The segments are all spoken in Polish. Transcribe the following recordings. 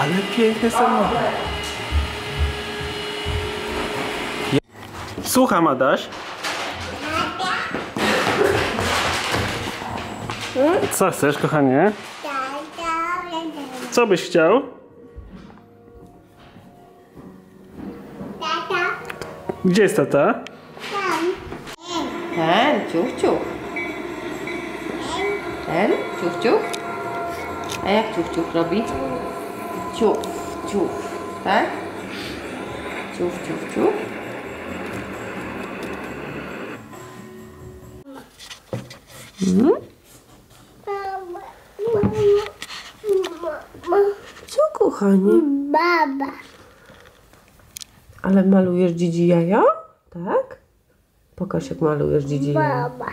Ale piękny samochód. Słucham, Adaś. Co chcesz, kochanie? Co byś chciał? Gdzie jest tata? Ten, ciuch, ciuch. Ten, ciuch, ciuch. A jak ciuch, ciuch robi? Ciuch, ciuch, tak? Ciuch, ciuch, ciuch. Co, kochanie? Baba. Ale malujesz dzidzi jaja? Tak? Pokaż jak malujesz dzidzi jaja. Baba.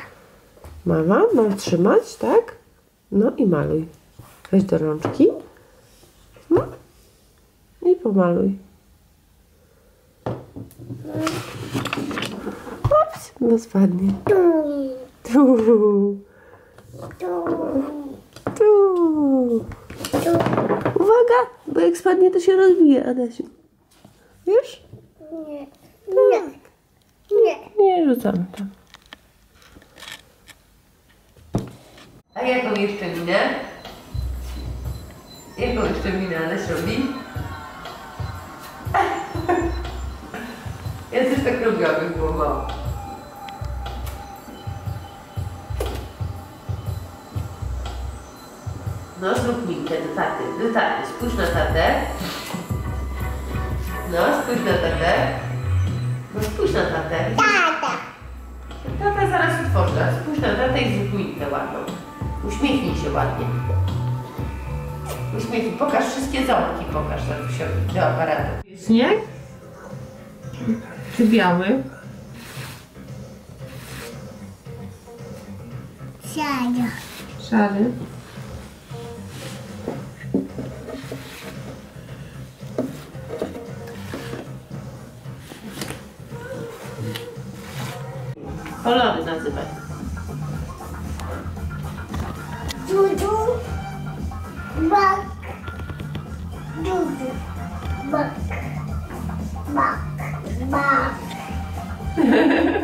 Mama, mam trzymać, tak? No i maluj. Weź do rączki. Pomaluj. Ups, no spadnie. Tu. Tu, Tu. tu. Uwaga, bo jak spadnie, to się rozbije, Adasiu. Wiesz? Nie. Nie. Nie. Nie rzucamy tam. A jaką jeszcze minę? Jaką jeszcze minę Aleś robi? Tak robiłam, jak było mało. No, zrób minkę do taty, do taty. Spójrz na tatę. No, spójrz na tatę. No, spójrz na tatę. Tata. Tata zaraz otworzę. Spójrz na tatę i zrób minkę ładną. Uśmiechnij się ładnie. Uśmiechnij. Pokaż wszystkie ząbki. Pokaż tatusiowi do aparatu. Śnieg? Czy biały? Siadio. Szary. Kolory nazywaj. Dudu. Bak. Dudu. Bak. Yeah.